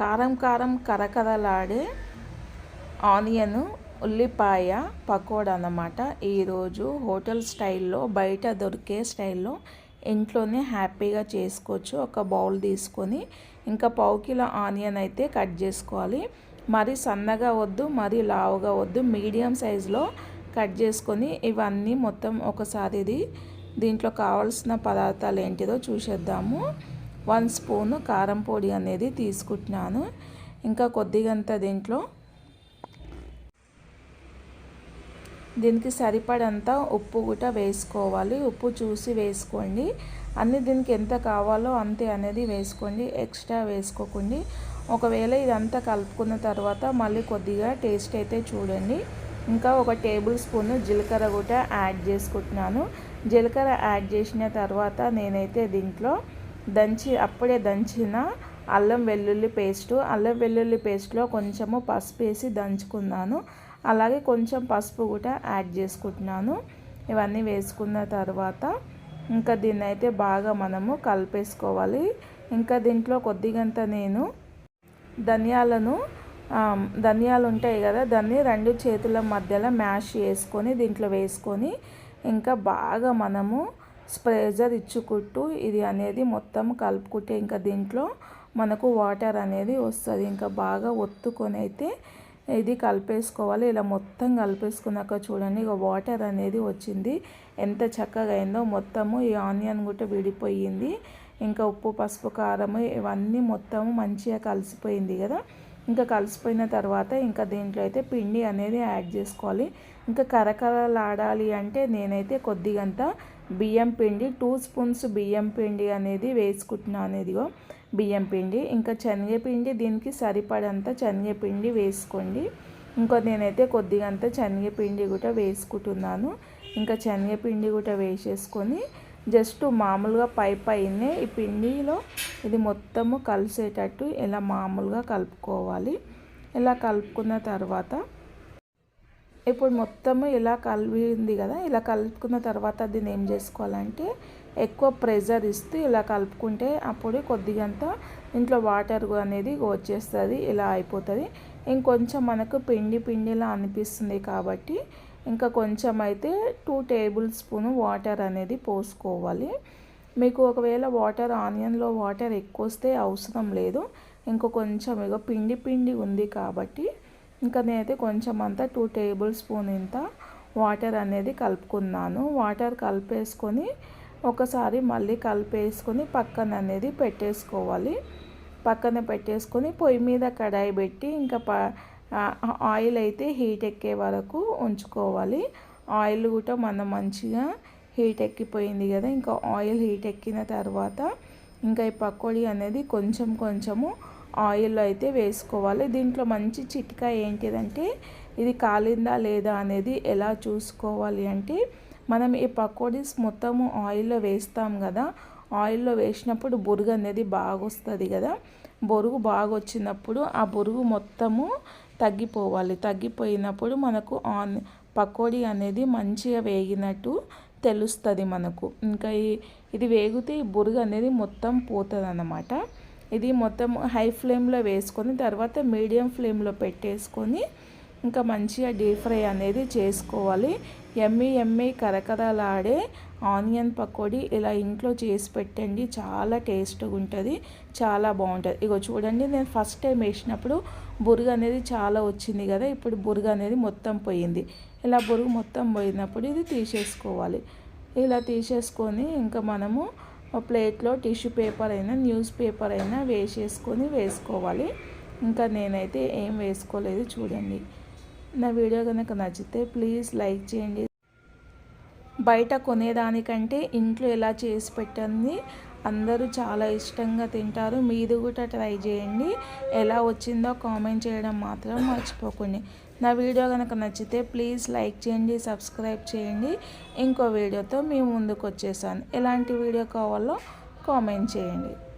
కారం కారం కరకరలాడే ఆనియన్ ఉల్లిపాయ పకోడా అన్నమాట. ఈరోజు హోటల్ స్టైల్లో బయట దొరికే స్టైల్లో ఇంట్లోనే హ్యాపీగా చేసుకోవచ్చు. ఒక బౌల్ తీసుకొని ఇంకా పావు కిలో ఆనియన్ అయితే కట్ చేసుకోవాలి. మరి సన్నగా వద్దు మరి లావుగా వద్దు మీడియం సైజులో కట్ చేసుకొని ఇవన్నీ మొత్తం ఒకసారి ఇది దీంట్లో కావాల్సిన పదార్థాలు ఏంటిదో చూసేద్దాము. వన్ స్పూను కారం పొడి అనేది తీసుకుంటున్నాను. ఇంకా కొద్దిగంత దీంట్లో దీనికి సరిపడంత ఉప్పు కూడా వేసుకోవాలి. ఉప్పు చూసి వేసుకోండి. అన్ని దీనికి ఎంత కావాలో అంతే అనేది వేసుకోండి. ఎక్స్ట్రా వేసుకోకండి. ఒకవేళ ఇదంతా కలుపుకున్న తర్వాత మళ్ళీ కొద్దిగా టేస్ట్ అయితే చూడండి. ఇంకా ఒక టేబుల్ స్పూన్ జీలకర్ర కూడా యాడ్ చేసుకుంటున్నాను. జీలకర్ర యాడ్ చేసిన తర్వాత నేనైతే దీంట్లో దంచి అప్పుడే దంచిన అల్లం వెల్లుల్లి పేస్టు. అల్లం వెల్లుల్లి పేస్ట్లో కొంచెము పసుపు వేసి దంచుకున్నాను. అలాగే కొంచెం పసుపు కూడా యాడ్ చేసుకుంటున్నాను. ఇవన్నీ వేసుకున్న తర్వాత ఇంకా దీన్ని అయితే బాగా మనము కలిపేసుకోవాలి. ఇంకా దీంట్లో కొద్దిగంత నేను ధనియాలను ధనియాలు ఉంటాయి కదా దాన్ని రెండు చేతుల మధ్యలో మ్యాష్ చేసుకొని దీంట్లో వేసుకొని ఇంకా బాగా మనము స్ప్రేజర్ ఇచ్చుకుంటూ ఇది అనేది మొత్తం కలుపుకుంటే ఇంకా దీంట్లో మనకు వాటర్ అనేది వస్తుంది. ఇంకా బాగా ఒత్తుకొని అయితే ఇది కలిపేసుకోవాలి. ఇలా మొత్తం కలిపేసుకున్నాక చూడండి ఇక వాటర్ అనేది వచ్చింది. ఎంత చక్కగా అయిందో మొత్తము ఈ ఆనియన్ కూడా విడిపోయింది. ఇంకా ఉప్పు పసుపు కారం ఇవన్నీ మొత్తము మంచిగా కలిసిపోయింది కదా. ఇంకా కలిసిపోయిన తర్వాత ఇంకా దీంట్లో అయితే పిండి అనేది యాడ్ చేసుకోవాలి. ఇంకా కరకరలాడాలి అంటే నేనైతే కొద్దిగంత బియ్యం పిండి టూ స్పూన్స్ బియ్యం పిండి అనేది వేసుకుంటున్నాను ఇదిగో బియ్యం పిండి ఇంకా శనగపిండి దీనికి సరిపడంత శనగపిండి వేసుకోండి. ఇంకా నేనైతే కొద్దిగంత శనగపిండి కూడా వేసుకుంటున్నాను. ఇంకా శనగపిండి కూడా వేసేసుకొని జస్ట్ మామూలుగా పై పైనే ఈ పిండిలో ఇది మొత్తము కలిసేటట్టు ఇలా మామూలుగా కలుపుకోవాలి. ఇలా కలుపుకున్న తర్వాత ఇప్పుడు మొత్తము ఇలా కలిపింది కదా ఇలా కలుపుకున్న తర్వాత దీన్ని ఏం చేసుకోవాలంటే ఎక్కువ ప్రెషర్ ఇస్తూ ఇలా కలుపుకుంటే అప్పుడు కొద్దిగంత ఇంట్లో వాటర్ అనేది వచ్చేస్తుంది ఇలా అయిపోతుంది. ఇంకొంచెం మనకు పిండి పిండిలా అనిపిస్తుంది కాబట్టి ఇంకా కొంచెం అయితే టూ టేబుల్ స్పూన్ వాటర్ అనేది పోసుకోవాలి. మీకు ఒకవేళ వాటర్ ఆనియన్లో వాటర్ ఎక్కువ వస్తే అవసరం లేదు. ఇంకో కొంచెం ఇక పిండి పిండి ఉంది కాబట్టి ఇంకా నేనైతే కొంచెం అంతా టూ టేబుల్ స్పూన్ ఇంత వాటర్ అనేది కలుపుకున్నాను. వాటర్ కలిపేసుకొని ఒకసారి మళ్ళీ కలిపేసుకొని పక్కన అనేది పెట్టేసుకోవాలి. పక్కన పెట్టేసుకొని పొయ్యి మీద కడాయి పెట్టి ఇంకా ఆయిల్ అయితే హీట్ ఎక్కే వరకు ఉంచుకోవాలి. ఆయిల్ కూడా మనం మంచిగా హీట్ ఎక్కిపోయింది కదా ఇంకా ఆయిల్ హీట్ ఎక్కిన తర్వాత ఇంకా ఈ పకోడీ అనేది కొంచెం కొంచెము ఆయిల్లో అయితే వేసుకోవాలి. దీంట్లో మంచి చిట్కా ఏంటిదంటే ఇది కాలిందా లేదా అనేది ఎలా చూసుకోవాలి అంటే మనం ఈ పకోడీస్ మొత్తము ఆయిల్లో వేస్తాం కదా ఆయిల్లో వేసినప్పుడు బొరుగు అనేది బాగా వస్తుంది కదా. బొరుగు బాగా వచ్చినప్పుడు ఆ బొరుగు మొత్తము తగ్గిపోవాలి. తగ్గిపోయినప్పుడు మనకు ఆన్ పకోడీ అనేది మంచిగా వేగినట్టు తెలుస్తుంది మనకు. ఇంకా ఇది వేగితే ఈ బురుగు అనేది మొత్తం పోతుంది అన్నమాట ఇది మొత్తం హై ఫ్లేమ్లో వేసుకొని తర్వాత మీడియం ఫ్లేమ్లో పెట్టేసుకొని ఇంకా మంచిగా డీప్ ఫ్రై అనేది చేసుకోవాలి. ఎమ్మి ఎమ్మి కరకరలాడే ఆనియన్ పకోడీ ఇలా ఇంట్లో చేసి పెట్టండి. చాలా టేస్ట్గా ఉంటుంది చాలా బాగుంటుంది. ఇగో చూడండి నేను ఫస్ట్ టైం వేసినప్పుడు బురుగు అనేది చాలా వచ్చింది కదా ఇప్పుడు బురుగు అనేది మొత్తం పోయింది. ఇలా బురుగు మొత్తం పోయినప్పుడు ఇది తీసేసుకోవాలి. ఇలా తీసేసుకొని ఇంకా మనము ప్లేట్లో టిష్యూ పేపర్ అయినా న్యూస్ పేపర్ అయినా వేసేసుకొని వేసుకోవాలి. ఇంకా నేనైతే ఏం వేసుకోలేదు చూడండి. నా వీడియో కనుక నచ్చితే ప్లీజ్ లైక్ చేయండి. బయట కొనేదానికంటే ఇంట్లో ఎలా చేసి పెట్టండి అందరూ చాలా ఇష్టంగా తింటారు. మీరు కూడా ట్రై చేయండి. ఎలా వచ్చిందో కామెంట్ చేయడం మాత్రం మర్చిపోకండి. నా వీడియో కనుక నచ్చితే ప్లీజ్ లైక్ చేయండి సబ్స్క్రైబ్ చేయండి. ఇంకో వీడియోతో మేము ముందుకు వచ్చేసాను. ఎలాంటి వీడియో కావాలో కామెంట్ చేయండి.